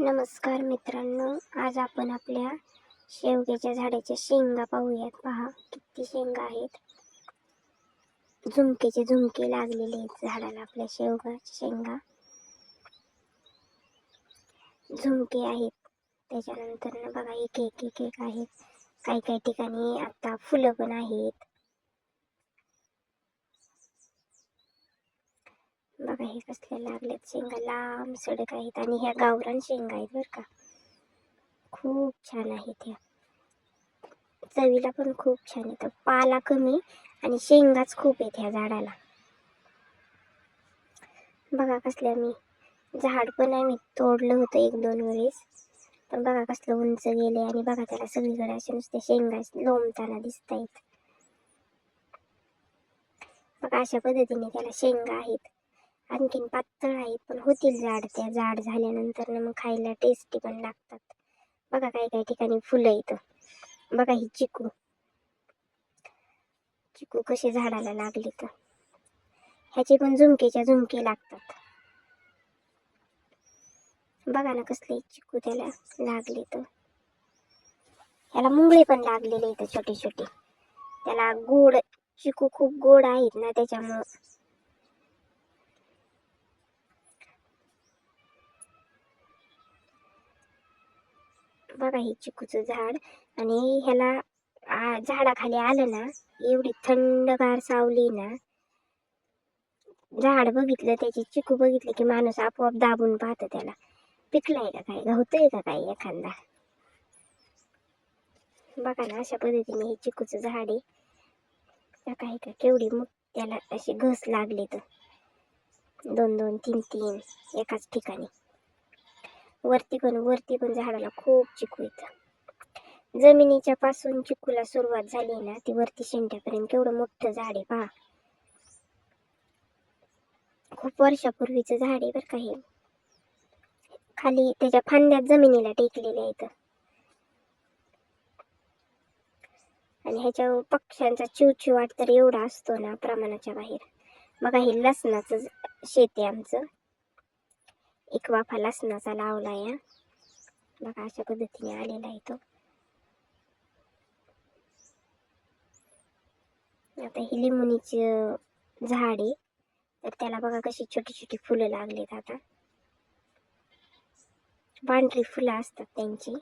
नमस्कार मित्रांनो आज आपण आपल्या शेवग्याच्या झाडाच्या शेंगा पाहूयात. पहा किती शेंगा आहेत. झुमकेचे झुमके लागलेले आहेत झाडाला आपल्या शेवगाच्या शेंगा. झुमके आहेत. त्याच्यानंतर बघा एक एक एक एक आहेत. काही काही ठिकाणी आता फुलं पण आहेत. बघा हे कसले लागलेत शेंगा लांब सडक आहेत आणि ह्या गावरान शेंगा आहेत बरं का. खूप छान आहेत ह्या. चवीला पण खूप छान येतं पाला कमी आणि शेंगाच खूप आहेत ह्या झाडाला. बघा कसल्या मी झाड पण आहे मी तोडलं होतं एक दोन वेळेस. पण बघा कसलं उंच गेले आणि बघा त्याला सगळीकडे असे नुसते शेंगा लोंबताना दिसत आहेत बघा अशा पद्धतीने त्याला शेंगा आहेत. आणखीन पातळ आहे पण होतील जाड त्या जाड झाल्यानंतर ना मग खायला टेस्टी पण लागतात. बघा काही काही ठिकाणी फुलं येतं बघा ही चिकू. चिकू कसे झाडाला लागले तर ह्याचे पण झुमकेच्या झुमके लागतात. बघा ना कसले चिकू त्याला लागले तर ह्याला मुंगळे पण लागलेले इथं छोटे छोटे त्याला गोड चिकू खूप गोड आहेत ना त्याच्यामुळं. बघा हे चिकूचं झाड. आणि ह्याला झाडाखाली आलं ना एवढी थंडगार सावली ना. झाड बघितलं त्याची चिकू बघितली की माणूस आपोआप दाबून पाहतं त्याला. पिकलाय का काय गवतय का काय एखादा? बघा ना अशा पद्धतीने हे चिकूचं झाड आहे. त्या काही का केवढी मग त्याला अशी घस लागली तर. दोन दोन तीन तीन एकाच ठिकाणी. वरती पण वरती पण झाडाला खूप चिकू येतं जमिनीच्या पासून चिकूला सुरुवात झाली ना ती वरती शेंड्यापर्यंत केवढं मोठं झाड आहे पहा. खूप वर्षापूर्वीचं झाड आहे बरं का हे. खाली त्याच्या फांद्यात जमिनीला टेकलेल्या आहेत. आणि ह्याच्या पक्ष्यांचा चिवचिवाट तर एवढा असतो ना प्रमाणाच्या बाहेर. बघा हे लसणाचं शेत आहे आमचं. एक वाफा लसणाचा लावला या बघा अशा पद्धतीने आलेला आहे तो. आता ही लिंबुनीचं झाड आहे. तर त्याला बघा कशी छोटी छोटी फुलं लागलीत आता. पांढरी फुलं असतात त्यांची.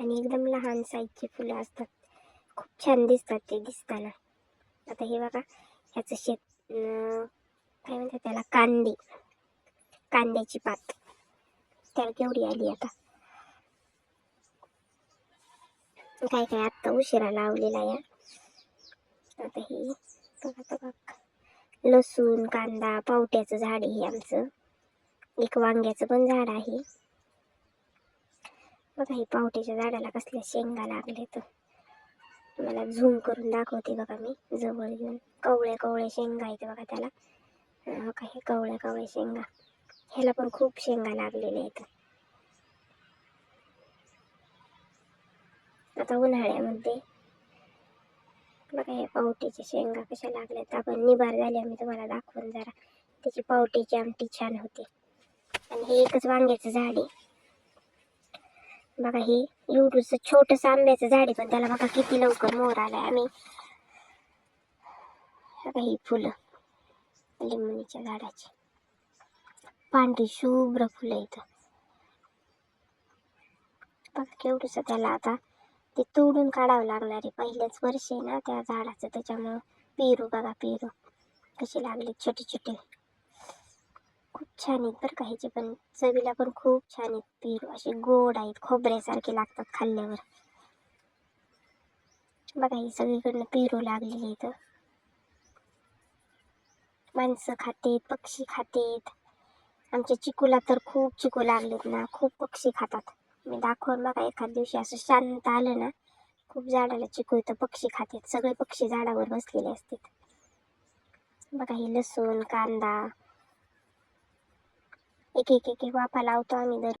आणि एकदम लहान साईजची फुलं असतात. खूप छान दिसतात ते दिसताना. आता हे बघा ह्याचं शेत काय म्हणतात त्याला कांदे. कांद्याची पात. त्याला केवढी आली आता? काय काय आत्ता उशिरा लावलेला या. आता हे बघा बघा. लसूण कांदा पावट्याचं झाड आहे आमचं. एक वांग्याचं पण झाड आहे. बघा हे पावट्याच्या झाडाला कसल्या शेंगा लागले तर. मला झूम करून दाखवते बघा मी जवळ घेऊन कवळे कवळे शेंगा आहेत बघा त्याला. बघा हे कवळ्या कवळ्या शेंगा. ह्याला पण खूप शेंगा लागलेल्या आहेत. आता उन्हाळ्यामध्ये बघा हे पावटीच्या शेंगा कशा लागल्यात. आपण निबार झाल्या मी तुम्हाला दाखवून जरा. त्याची पावटीची आमटी छान होते. आणि हे एकच वांग्याचं झाड आहे. बघा हे एवढंच छोटस आंब्याचं झाड आहे पण त्याला बघा किती लवकर मोर आलाय. आम्ही बघा ही फुलं लिंबणीच्या झाडाची. पांढरी शुभ्र फुलं इथं. बघा केवढंसं त्याला आता ते तोडून काढावं लागणार आहे. पहिलेच वर्ष आहे ना त्या झाडाचं त्याच्यामुळं पेरू बघा पेरू. कसे लागले छोटे छोटे. खूप छान आहेत बरं का ह्याचे पण. चवीला पण खूप छान आहेत पेरू. असे गोड आहेत खोबऱ्यासारखे लागतात खाल्ल्यावर. बघा ही सगळीकडनं पेरू लागलेले इथं माणसं खातेत पक्षी खातेत. आमच्या चिकूला तर खूप चिकू लागलेत ना खूप पक्षी खातात. मी दाखवून बघा एखाद दिवशी असं शांत आलं ना खूप झाडाला चिकू इथं पक्षी खातात. सगळे पक्षी झाडावर बसलेले असतात. बघा ही लसूण कांदा एक एक एक एक वाफा लावतो आम्ही दर